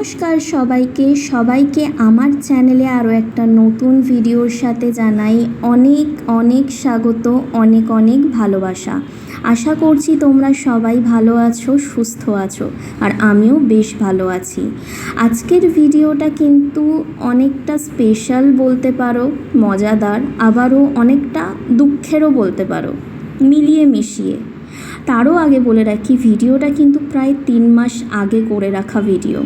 নমস্কার সবাইকে। সবাইকে আমার চ্যানেলে আরও একটা নতুন ভিডিওর সাথে জানাই অনেক অনেক স্বাগত, অনেক অনেক ভালোবাসা। আশা করছি তোমরা সবাই ভালো আছো, সুস্থ আছো, আর আমিও বেশ ভালো আছি। আজকের ভিডিওটা কিন্তু অনেকটা স্পেশাল বলতে পারো, মজাদার, আবারও অনেকটা দুঃখেরও বলতে পারো, মিলিয়ে মিশিয়ে। তারও আগে বলে রাখি, ভিডিওটা কিন্তু প্রায় তিন মাস আগে করে রাখা ভিডিও।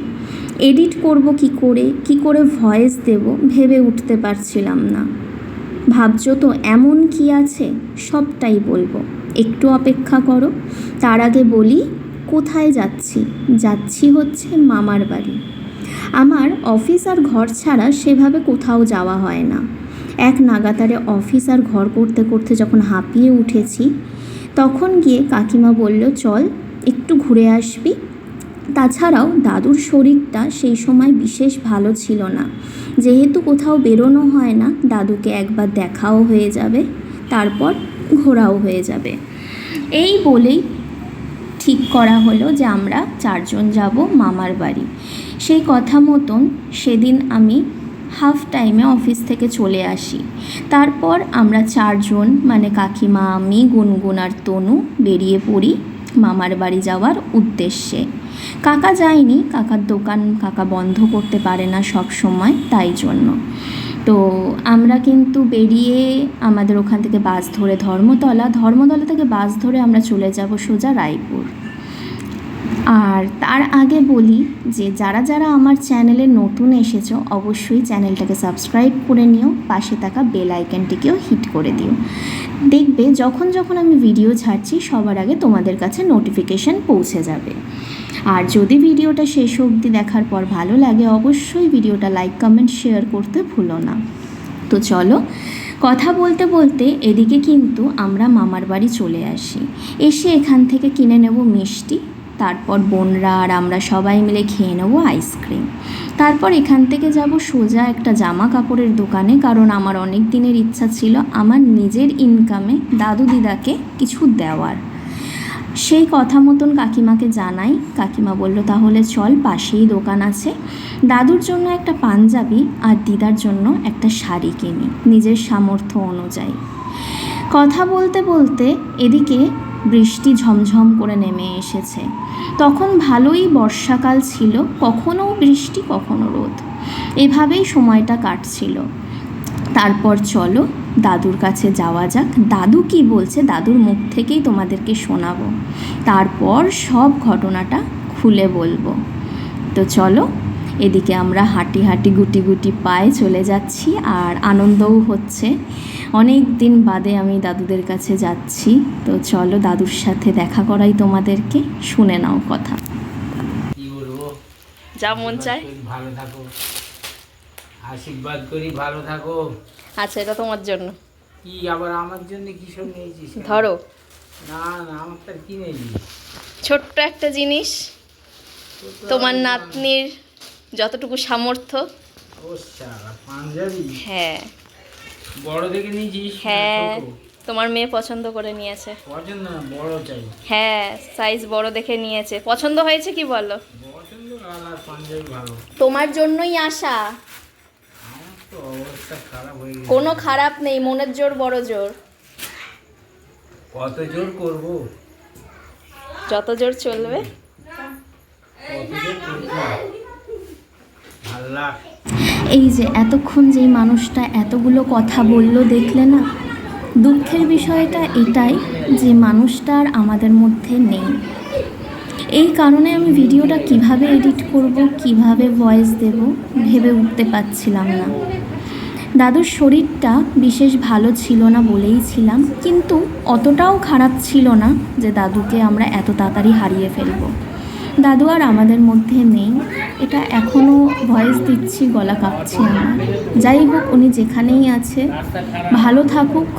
এডিট করব কি করে? কি করে ভয়েস দেব? ভেবে উঠতে পারছিলাম না। ভাবছ তো এমন কি আছে? সবটাই বলব। একটু অপেক্ষা করো। তার আগে বলি, কোথায় যাচ্ছি? যাচ্ছি হচ্ছে মামার বাড়ি। আমার অফিস আর ঘর ছাড়া সেভাবে কোথাও যাওয়া হয় না। এক নাগাতারে অফিস আর ঘর করতে করতে যখন হাঁপিয়ে উঠেছি, তখন গিয়ে কাকিমা বলল, চল, একটু ঘুরে আসবি? তাছাড়াও দাদুর শরীরটা সেই সময় বিশেষ ভালো ছিল না। যেহেতু কোথাও বেরোনো হয় না, দাদুকে একবার দেখাও হয়ে যাবে, তারপর ঘোরাও হয়ে যাবে। এই বলেই ঠিক করা হলো যে আমরা চারজন যাব মামার বাড়ি। সেই কথা মতন সেদিন আমি হাফ টাইমে অফিস থেকে চলে আসি। তারপর আমরা চারজন মানে কাকিমা, আমি, গুনগুন আর তনু, বেরিয়ে পড়ি মামার বাড়ি যাওয়ার উদ্দেশ্যে। কাকা যায়নি, কাকার দোকান কাকা বন্ধ করতে পারে না সব সময়, তাই জন্য। তো আমরা কিন্তু বেরিয়ে আমাদের ওখান থেকে বাস ধরে ধর্মতলা ধর্মতলা থেকে বাস ধরে আমরা চলে যাব সোজা রায়পুর। আর তার আগে বলি যে যারা যারা আমার চ্যানেলে নতুন এসেছ, অবশ্যই চ্যানেলটাকে সাবস্ক্রাইব করে নিও, পাশে থাকা বেল আইকনটিকেও হিট করে দিও। দেখবে যখন যখন আমি ভিডিও ছাড়ছি, সবার আগে তোমাদের কাছে নোটিফিকেশান পৌঁছে যাবে। আর যদি ভিডিওটা শেষ অবধি দেখার পর ভালো লাগে, অবশ্যই ভিডিওটা লাইক কমেন্ট শেয়ার করতে ভুলো না। তো চলো, কথা বলতে বলতে এদিকে কিন্তু আমরা মামার বাড়ি চলে আসি। এসে এখান থেকে কিনে নেব মিষ্টি তারপর বোনরা আর আমরা সবাই মিলে খেয়ে নেব আইসক্রিম। তারপর এখান থেকে যাব সোজা একটা জামা কাপড়ের দোকানে, কারণ আমার অনেক দিনের ইচ্ছা ছিল আমার নিজের ইনকামে দাদু দিদাকে কিছু দেওয়ার। সেই কথা মতন কাকিমাকে জানাই। কাকিমা বলল, তাহলে চল, পাশেই দোকান আছে। দাদুর জন্য একটা পাঞ্জাবি আর দিদার জন্য একটা শাড়ি কিনি, নিজের সামর্থ্য অনুযায়ী। কথা বলতে বলতে এদিকে বৃষ্টি ঝমঝম করে নেমে এসেছে। তখন ভালোই বর্ষাকাল ছিল, কখনো বৃষ্টি, কখনো রোদ। এভাবেই সময়টা কাটছিল। তারপর চলো, দাদুর কাছে যাওয়া যাক। দাদু কি বলছে? দাদুর মুখ থেকেই তোমাদেরকে শোনাবো। তারপর সব ঘটনাটা খুলে বলব। তো চলো, এদিকে আমরা হাঁটি হাঁটি গুটি গুটি পায়ে চলে যাচ্ছি আর আনন্দও হচ্ছে। অনেক দিন বাদে আমি দাদুদের কাছে যাচ্ছি। তো চলো দাদুর সাথে দেখা করাই তোমাদেরকে শুনে নাও কথা। যা মন চায়। ভালো থাকো। আশীর্বাদ করি ভালো থাকো। আচ্ছা এটা তোমার জন্য। কি আবার আমার জন্য কি সব নিয়েছিস ধরো। না না আমার তার কি নেই। ছোট্ট একটা জিনিস। তোমার নাতনির যতটুকু সামর্থ্য। হ্যাঁ। বড় দেখে নিয়েছিস হ্যাঁ তোমার মেয়ে পছন্দ করে নিয়েছে। পছন্দ না বড় চাই। হ্যাঁ সাইজ বড় দেখে নিয়েছে। পছন্দ হয়েছে কি বলো? পছন্দ কালার পাঞ্জাবি ভালো? তোমার জন্যই খারাপ কোনো খারাপ নেই মনের জোর বড় জোর। কত জোর করব? যত জোর চলবে। আল্লাহ। এই যে এতক্ষণ যেই মানুষটা এতগুলো কথা বলল দেখলে না? দুঃখের বিষয়টা এটাই যে মানুষটা আর আমাদের মধ্যে নেই। এই কারণে আমি ভিডিওটা কীভাবে এডিট করব, কীভাবে ভয়েস দেব ভেবে উঠতে পারছিলাম না। দাদুর শরীরটা বিশেষ ভালো ছিল না বলেই ছিলাম, কিন্তু অতটাও খারাপ ছিল না যে দাদুকে আমরা এত তাড়াতাড়ি হারিয়ে ফেলব। দাদু আর আমাদের মধ্যে নেই। এটা এখনও ভয়েস দিচ্ছি, গলা কাঁপছে আমার। যাই হোক, উনি যেখানেই আছে, ভালো থাকুক,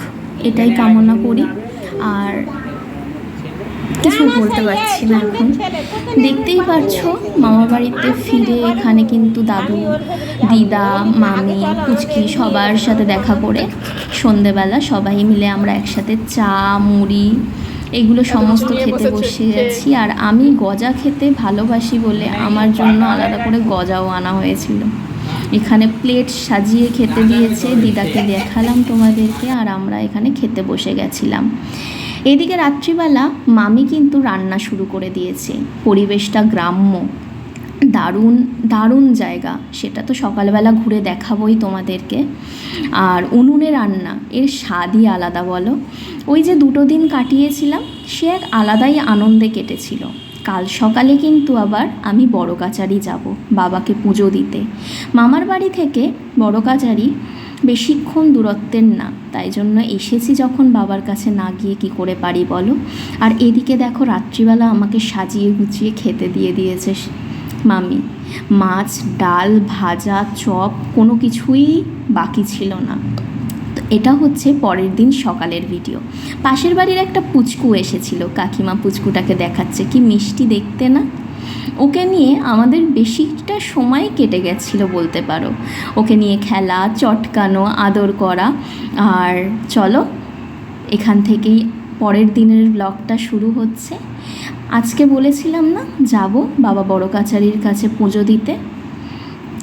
এটাই কামনা করি। আর কিছু বলতে পারছি না এখন। দেখতেই পারছ, মামা বাড়িতে ফিরে এখানে কিন্তু দাদু, দিদা, মামি কুচকি সবার সাথে দেখা করে সন্ধেবেলা সবাই মিলে আমরা একসাথে চা, মুড়ি এগুলো সমস্ত খেতে বসে যাচ্ছি। আর আমি গজা খেতে ভালোবাসি বলে আমার জন্য আলাদা করে গজাও আনা হয়েছিল। এখানে প্লেট সাজিয়ে খেতে দিয়েছে। দিদাকে দেখালাম তোমাদেরকে আর আমরা এখানে খেতে বসে গেছিলাম। এদিকে রাত্রিবেলা মামি কিন্তু রান্না শুরু করে দিয়েছে। পরিবেশটা গ্রাম্য। দারুণ দারুণ জায়গা। সেটা তো সকালবেলা ঘুরে দেখাবই তোমাদেরকে। আর উনুনে রান্না, এর স্বাদই আলাদা বলো। ওই যে দুটো দিন কাটিয়েছিলাম, সে এক আলাদাই আনন্দে কেটেছিল। কাল সকালে কিন্তু আবার আমি বড় কাচারি যাব, বাবাকে পুজো দিতে। মামার বাড়ি থেকে বড় কাচারি বেশিক্ষণ দূরত্বের না, তাই জন্য এসেছি যখন বাবার কাছে না গিয়ে কি করে পারি বলো। আর এদিকে দেখো, রাত্রিবেলা আমাকে সাজিয়ে গুছিয়ে খেতে দিয়ে দিয়েছে মামি, মাছ, ডাল, ভাজা, চপ কোনো কিছুই বাকি ছিল না। এটা হচ্ছে পরের দিন সকালের ভিডিও পাশের বাড়ির একটা পুচকু এসেছিল, কাকিমা পুচকুটাকে দেখাচ্ছে, কি মিষ্টি দেখতে না? ওকে নিয়ে আমাদের বেশিটা সময় কেটে গেছিল বলতে পারো। ওকে নিয়ে খেলা, চটকানো, আদর করা, আর চলো, এখান থেকেই পরের দিনের ব্লগটা শুরু হচ্ছে। আজকে বলেছিলাম না, যাব বাবা বড় কাছারির কাছে পুজো দিতে।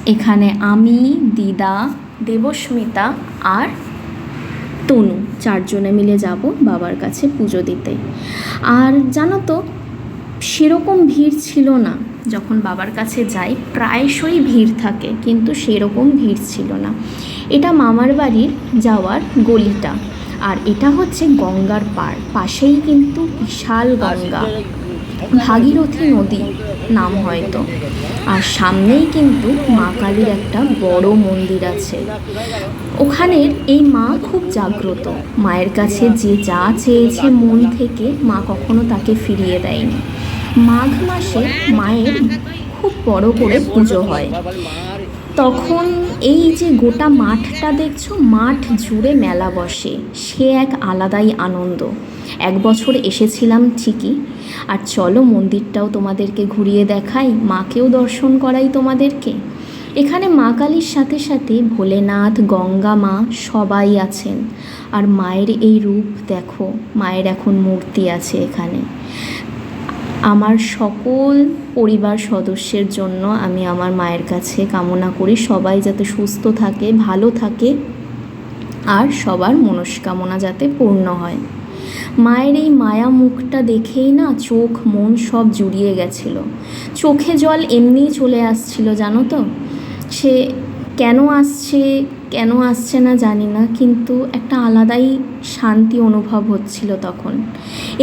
এখানে আমি, দিদা, দেবস্মিতা আর তনু চারজনে মিলে যাব বাবার কাছে পুজো দিতে। আর জানো তো, সেরকম ভিড় ছিল না। যখন বাবার কাছে যাই, প্রায়শই ভিড় থাকে, কিন্তু সেরকম ভিড় ছিল না। এটা মামার বাড়ির যাওয়ার গলিটা। আর এটা হচ্ছে গঙ্গার পাড়। পাশেই কিন্তু বিশাল গঙ্গা। ভাগীরথী নদী নাম হয়তো। আর সামনেই কিন্তু মা কালীর একটা বড় মন্দির আছে। ওখানের এই মা খুব জাগ্রত। মায়ের কাছে যে যা চেয়েছে মন থেকে মা কখনো তাকে ফিরিয়ে দেয়নি। মাঘ মাসে মায়ের খুব বড় করে পুজো হয়। তখন এই যে গোটা মাঠটা দেখছ, মাঠ জুড়ে মেলা বসে। সে এক আলাদাই আনন্দ। এক বছর এসেছিলাম ঠিকই। আর চলো মন্দিরটাও তোমাদেরকে ঘুরিয়ে দেখাই, মাকেও দর্শন করাই তোমাদেরকে। এখানে মা কালীর সাথে সাথে ভোলেনাথ, গঙ্গা মা সবাই আছেন। আর মায়ের এই রূপ দেখো, মায়ের এখন মূর্তি আছে এখানে। আমার সকল পরিবার সদস্যের জন্য আমি আমার মায়ের কাছে কামনা করি, সবাই যাতে সুস্থ থাকে, ভালো থাকে, আর সবার মনস্কামনা যাতে পূর্ণ হয়। মায়ের এই মায়া মুখটা দেখেই না চোখ, মন সব জুড়িয়ে গেছিল। চোখে জল এমনিই চলে আসছিল, জানো তো? সে কেন আসছে কেন আসছে না জানি না, কিন্তু একটা আলাদাই শান্তি অনুভব হচ্ছিল তখন।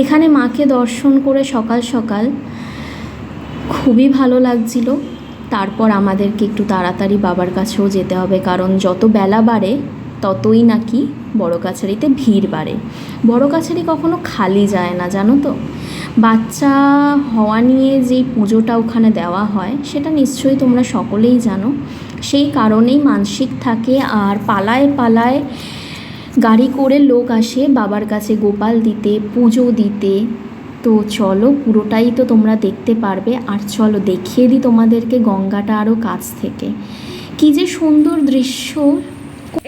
এখানে মাকে দর্শন করে সকাল সকাল খুবই ভালো লাগছিল। তারপর আমাদেরকে একটু তাড়াতাড়ি বাবার কাছেও যেতে হবে, কারণ যত বেলা বাড়ে, ততই নাকি বড় কাছারিতে ভিড় বাড়ে। বড় কাছারি কখনো খালি যায় না, জানো তো? বাচ্চা হওয়া নিয়ে যেই পুজোটা ওখানে দেওয়া হয়, সেটা নিশ্চয়ই তোমরা সকলেই জানো। সেই কারণেই মানসিক থাকে আর পালায় পালায় গাড়ি করে লোক আসে বাবার কাছে গোপাল দিতে, পুজো দিতে। তো চলো পুরোটাই তো তোমরা দেখতে পারবে। আর চলো দেখিয়ে দিই তোমাদেরকে গঙ্গাটা আরও কাছ থেকে। কী যে সুন্দর দৃশ্য।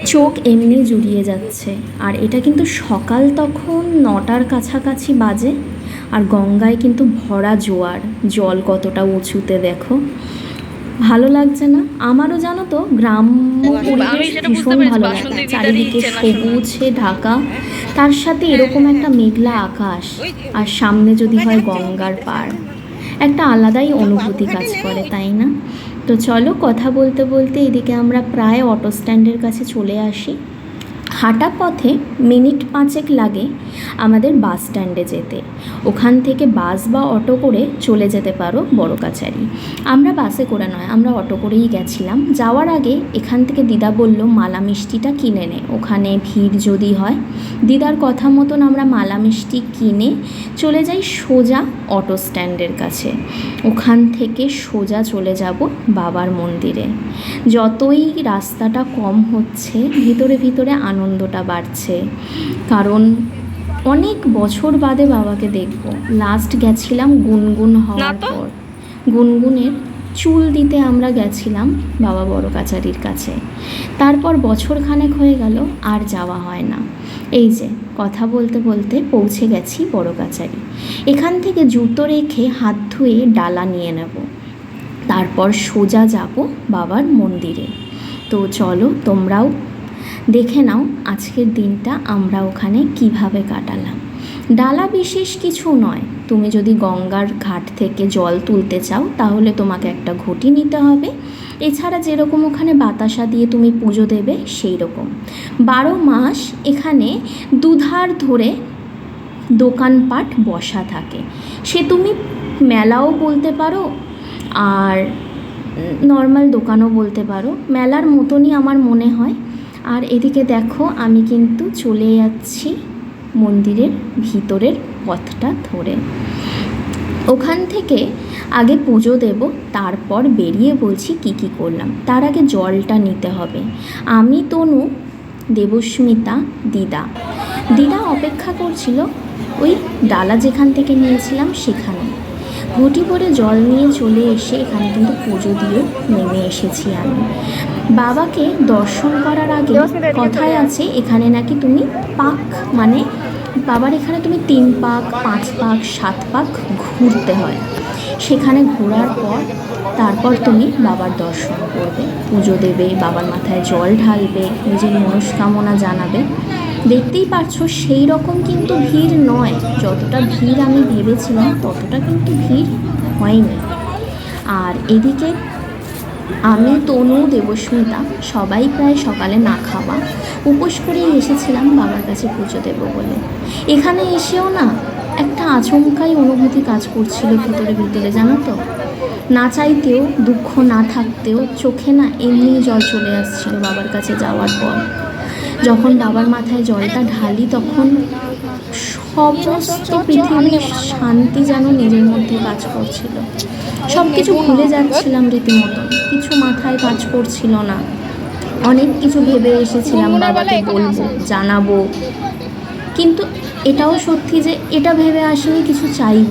চোখ এমনি জুড়িয়ে যাচ্ছে। আর এটা কিন্তু সকাল তখন নটার কাছাকাছি বাজে। আর গঙ্গায় কিন্তু ভরা জোয়ার। জল কতটা উঁচুতে দেখো। ভালো লাগছে না। আমারও জানো তো গ্রাম পরিবেশ ভীষণ ভালো লাগে। চারিদিকে সবুজে ঢাকা তার সাথে এরকম একটা মেঘলা আকাশ আর সামনে যদি হয় গঙ্গার পাড়। একটা আলাদাই অনুভূতি কাজ করে তাই না? তো চলো কথা বলতে বলতে এদিকে আমরা প্রায় অটো স্ট্যান্ডের কাছে চলে আসি। হাঁটা পথে মিনিট পাঁচেক লাগে আমাদের বাস স্ট্যান্ডে যেতে। ওখান থেকে বাস বা অটো করে চলে যেতে পারো বড় কাছারি আমরা বাসে করে নয়, আমরা অটো করেই গেছিলাম। যাওয়ার আগে এখান থেকে দিদা বলল, মালা মিষ্টিটা কিনে নে। ওখানে ভিড় যদি হয়। দিদার কথা মতন আমরা মালা মিষ্টি কিনে চলে যাই সোজা অটো স্ট্যান্ডের কাছে। ওখান থেকে সোজা চলে যাব বাবার মন্দিরে। যতই রাস্তাটা কম হচ্ছে, ভিতরে ভিতরে আনন্দটা বাড়ছে। কারণ অনেক বছর বাদে বাবাকে দেখব। লাস্ট গেছিলাম গুনগুন হওয়ার পর। গুনগুনের চুল দিতে আমরা গেছিলাম বাবা বড় কাচারির কাছে। তারপর বছর খানেক হয়ে গেল আর যাওয়া হয় না। এই যে কথা বলতে বলতে পৌঁছে গেছি বড় কাচারি। এখান থেকে জুতো রেখে হাত ধুয়ে ডালা নিয়ে নেব। তারপর সোজা যাব বাবার মন্দিরে। তো চলো তোমরাও দেখে নাও আজকের দিনটা আমরা ওখানে কীভাবে কাটালাম। ডালা বিশেষ কিছু নয়। তুমি যদি গঙ্গার ঘাট থেকে জল তুলতে চাও, তাহলে তোমাকে একটা ঘটি নিতে হবে। এছাড়া যেরকম ওখানে বাতাসা দিয়ে তুমি পুজো দেবে সেই রকম বারো মাস এখানে দুধার ধরে দোকানপাট বসা থাকে। সে তুমি মেলাও বলতে পারো আর নর্মাল দোকানও বলতে পারো। মেলার মতনই আমার মনে হয়। আর এদিকে দেখো, আমি কিন্তু চলে যাচ্ছি মন্দিরের ভিতরের পথটা ধরে। ওখান থেকে আগে পুজো দেব, তারপর বেরিয়ে বলছি কি কি করলাম। তার আগে জলটা নিতে হবে। আমি, তনু, দেবস্মিতা, দিদা। দিদা অপেক্ষা করছিল ওই ডালা যেখান থেকে নিয়েছিলাম সেখানে। ঘটি করে জল নিয়ে চলে এসে এখানে কিন্তু পুজো দিয়ে নেমে এসেছি আমি। বাবাকে দর্শন করার আগে কথায় আছে এখানে নাকি তুমি পাক মানে বাবার এখানে তুমি তিন পাক পাঁচ পাক সাত পাক ঘুরতে হয়। সেখানে ঘোরার পর তারপর তুমি বাবার দর্শন করবে। পুজো দেবে বাবার মাথায় জল ঢালবে নিজের মনস্কামনা জানাবে। দেখতেই পারছ সেই রকম কিন্তু ভিড় নয়। যতটা ভিড় আমি ভেবেছিলাম, ততটা কিন্তু ভিড় হয়নি। আর এদিকে আমি, তনু, দেবস্মিতা সবাই প্রায় সকালে না খাওয়া উপোস করেই এসেছিলাম বাবার কাছে পুজো দেবো বলে। এখানে এসেও না একটা আচমকাই অনুভূতি কাজ করছিল ভিতরে ভিতরে, জানো তো? না চাইতেও, দুঃখ না থাকতেও চোখে না এমনি জল চলে আসছিল বাবার কাছে যাওয়ার পর। যখন বাবার মাথায় জলটা ঢালি, তখন সমস্ত পৃথিবীর শান্তি যেন নিজের মধ্যে কাজ করছিল। সব কিছু ভুলে যাচ্ছিলাম রীতিমতো। কিছু মাথায় কাজ করছিল না। অনেক কিছু ভেবে এসেছিলাম, বাবাকে বলব, জানাব। কিন্তু এটাও সত্যি যে এটা ভেবে আসিনি কিছু চাইব।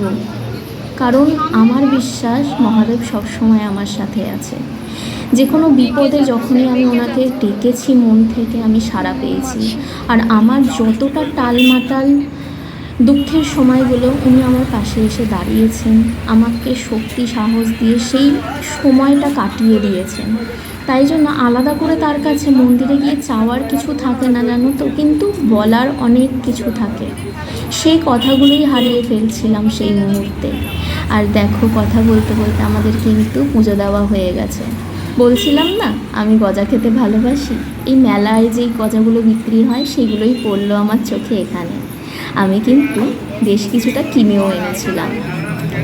কারণ আমার বিশ্বাস মহাদেব সবসময় আমার সাথে আছে। যে কোনো বিপদে যখনই আমি ওনাকে ডেকেছি, মন থেকে আমি সাড়া পেয়েছি। আর আমার যতটা টালমাটাল দুঃখের সময়গুলো উনি আমার পাশে এসে দাঁড়িয়েছেন, আমাকে শক্তি, সাহস দিয়ে সেই সময়টা কাটিয়ে দিয়েছেন। তাই জন্য আলাদা করে তার কাছে মন্দিরে গিয়ে চাওয়ার কিছু থাকে না জানো তো, কিন্তু বলার অনেক কিছু থাকে। সেই কথাগুলোই হারিয়ে ফেলছিলাম সেই মুহূর্তে। আর দেখো, কথা বলতে বলতে আমাদের কিন্তু পুজো দেওয়া হয়ে গেছে। বলছিলাম না, আমি গজা খেতে ভালোবাসি? এই মেলায় যেই গজাগুলো বিক্রি হয়, সেগুলোই পড়ল আমার চোখে এখানে। আমি কিন্তু বেশ কিছুটা কিনেও এনেছিলাম।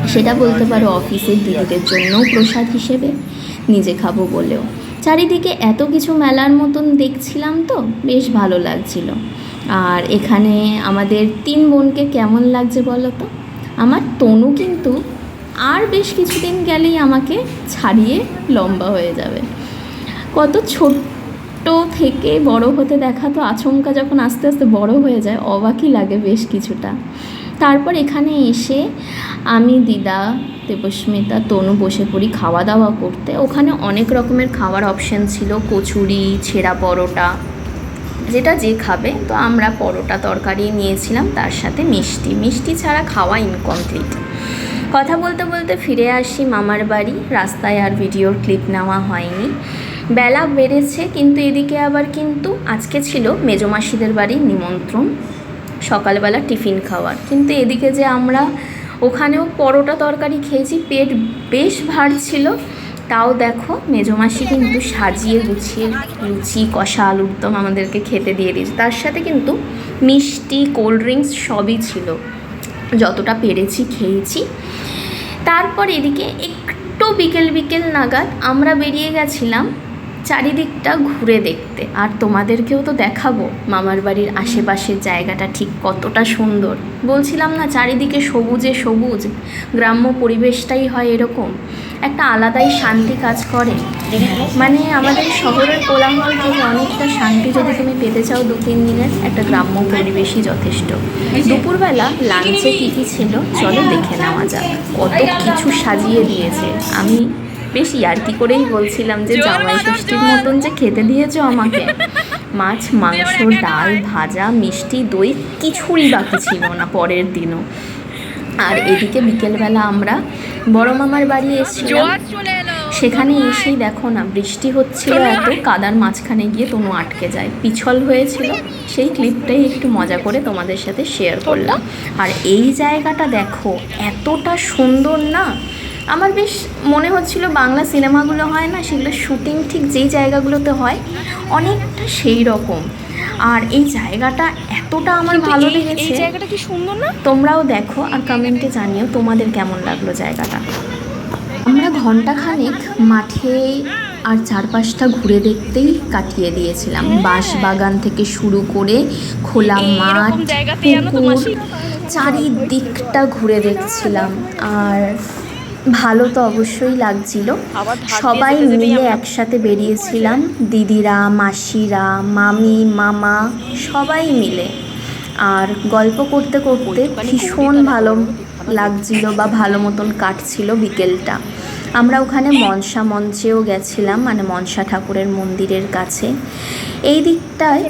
সেটা বলতে পারো অফিসের দিদিদের জন্যও প্রসাদ হিসেবে নিজে খাব বলেও। চারিদিকে এত কিছু মেলার মতন দেখছিলাম তো, বেশ ভালো লাগছিল। আর এখানে আমাদের তিন বোনকে কেমন লাগছে বলো তো? আমার তনু কিন্তু আর বেশ কিছুদিন গেলেই আমাকে ছাড়িয়ে লম্বা হয়ে যাবে। কত ছোট্ট থেকে বড় হতে দেখা তো আচমকা যখন আস্তে আস্তে বড় হয়ে যায়, অবাকই লাগে বেশ কিছুটা। তারপর এখানে এসে আমি দিদা দেবস্মিতা তনু বসে পড়ি খাওয়া দাওয়া করতে। ওখানে অনেক রকমের খাওয়ার অপশান ছিল, কচুরি, ছেঁড়া পরোটা, যেটা যে খাবে। তো আমরা পরোটা তরকারি নিয়েছিলাম, তার সাথে মিষ্টি। মিষ্টি ছাড়া খাওয়া ইনকমপ্লিট কথা বলতে বলতে ফিরে আসি মামার বাড়ি। রাস্তায় আর ভিডিওর ক্লিপ নেওয়া হয়নি। বেলা বেড়েছে, কিন্তু এদিকে আবার কিন্তু আজকে ছিল মেজমাসিদের বাড়ির নিমন্ত্রণ, সকালবেলা টিফিন খাওয়ার। কিন্তু এদিকে যে আমরা ওখানেও পরোটা তরকারি খেয়েছি, পেট বেশ ভার ছিল, তাও দেখো মেজমাসি কিন্তু সাজিয়ে গুছিয়ে লুচি, কষা আলুর দম আমাদেরকে খেতে দিয়ে দিয়েছে। তার সাথে কিন্তু মিষ্টি, কোল্ড ড্রিঙ্কস সবই ছিল, যতটা পেরেছি খেয়েছি। তারপর এদিকে একটু বিকেল বিকেল নাগাদ আমরা বেরিয়ে গেছিলাম চারিদিকটা ঘুরে দেখতে। আর তোমাদেরকেও তো দেখাবো মামার বাড়ির আশেপাশের জায়গাটা ঠিক কতটা সুন্দর। বলছিলাম না চারিদিকে সবুজে সবুজ, গ্রাম্য পরিবেশটাই হয় এরকম। একটা আলাদাই শান্তি কাজ করে। মানে আমাদের শহরের কোলাহল থেকে অনেকটা শান্তি যদি তুমি পেতে চাও দু তিন দিনের, একটা গ্রাম্য পরিবেশই যথেষ্ট। দুপুরবেলা লাঞ্চে কী কী ছিল, চলো দেখে নেওয়া যাক। কত কিছু সাজিয়ে দিয়েছে। আমি বেশ ইয়ার্কি করেই বলছিলাম যে জামাই ষষ্ঠীর মতন যে খেতে দিয়েছ আমাকে। মাছ মাংস ডাল ভাজা মিষ্টি দই কিছুরই বাকি ছিল না পরের দিনও। আর এদিকে বিকেলবেলা আমরা বড় মামার বাড়ি এসেছিলাম। সেখানে এসেই দেখো না বৃষ্টি হচ্ছিল এত কাদার মাঝখানে গিয়ে তনু আটকে যায়। পিছল হয়েছিল। সেই ক্লিপটাই একটু মজা করে তোমাদের সাথে শেয়ার করলাম। আর এই জায়গাটা দেখো এতটা সুন্দর না? আমার বেশ মনে হচ্ছিল বাংলা সিনেমাগুলো হয় না সেগুলো শুটিং ঠিক যেই জায়গাগুলোতে হয় অনেকটা সেই রকম। আর এই জায়গাটা এতটা আমার ভালো লেগেছে এই জায়গাটা কি সুন্দর না? তোমরাও দেখো আর কমেন্টে জানিও তোমাদের কেমন লাগল জায়গাটা। আমরা ঘন্টাখানেক মাঠে আর চারপাশটা ঘুরে দেখতেই কাটিয়ে দিয়েছিলাম। বাঁশ বাগান থেকে শুরু করে খোলা মাঠ পুকুর চারিদিকটা ঘুরে দেখছিলাম। আর ভালো তো অবশ্যই লাগছিল। সবাই মিলে একসাথে বেরিয়েছিলাম। দিদিরা মাসিরা মামি মামা সবাই মিলে। আর গল্প করতে করতে ভীষণ ভালো লাগছিল বা ভালো মতন কাটছিল বিকেলটা। আমরা ওখানে মনসা মঞ্চেও গেছিলাম মানে মনসা ঠাকুরের মন্দিরের কাছে। এই দিকটায়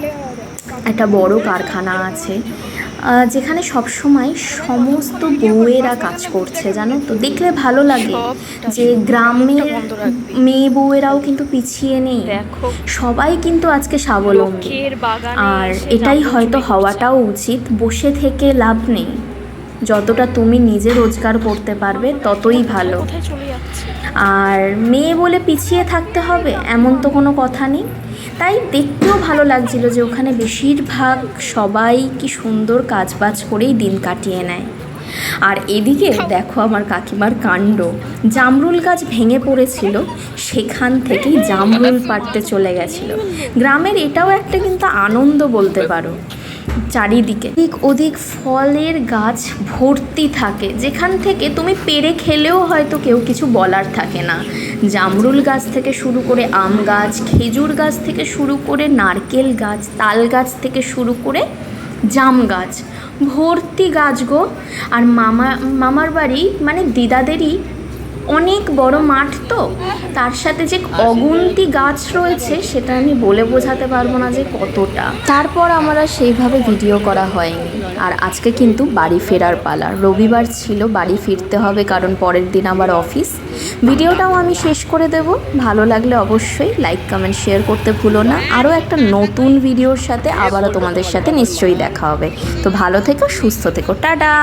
একটা বড় কারখানা আছে। যেখানে সবসময় সমস্ত বউয়েরা কাজ করছে জানো তো? দেখলে ভালো লাগে যে গ্রামের রাখবি। মেয়ে বউয়েরাও কিন্তু পিছিয়ে নেই। দেখো সবাই কিন্তু আজকে স্বাবলম্বী। আর এটাই হয়তো হওয়াটাও উচিত। বসে থেকে লাভ নেই। যতটা তুমি নিজে রোজগার করতে পারবে ততই ভালো। আর মেয়ে বলে পিছিয়ে থাকতে হবে এমন তো কোনো কথা নেই। তাই দেখতেও ভালো লাগছিল যে ওখানে বেশিরভাগ সবাই কি সুন্দর কাজ বাজ করেই দিন কাটিয়ে নেয়। আর এদিকে দেখো আমার কাকিমার কাণ্ড। জামরুল গাছ ভেঙে পড়েছিল, সেখান থেকেই জামরুল পাড়তে চলে গেছিল। গ্রামের এটাও একটা কিন্তু আনন্দ বলতে পারো। চারিদিকে দিক ওদিক ফলের গাছ ভর্তি থাকে, যেখান থেকে তুমি পেরে খেলেও হয়তো কেউ কিছু বলার থাকে না। জামরুল গাছ থেকে শুরু করে আম গাছ, খেজুর গাছ থেকে শুরু করে নারকেল গাছ, তাল গাছ থেকে শুরু করে জাম গাছ। ভর্তি গাছ গো। আর মামা, মামার বাড়ি মানে দিদাদেরই অনেক বড় মাঠ তো, তার সাথে যে অগুন্তি গাছ রয়েছে সেটা আমি বলে বোঝাতে পারব না যে কতটা। তারপর আমার সেইভাবে ভিডিও করা হয়নি। আর আজকে কিন্তু বাড়ি ফেরার পালা। রবিবার ছিল, বাড়ি ফিরতে হবে কারণ পরের দিন আবার অফিস ভিডিওটাও আমি শেষ করে দেব। ভালো লাগলে অবশ্যই লাইক কমেন্ট শেয়ার করতে ভুলো না। আরও একটা নতুন ভিডিওর সাথে আবারও তোমাদের সাথে নিশ্চয়ই দেখা হবে। তো ভালো থেকো, সুস্থ থেকো। টাটা!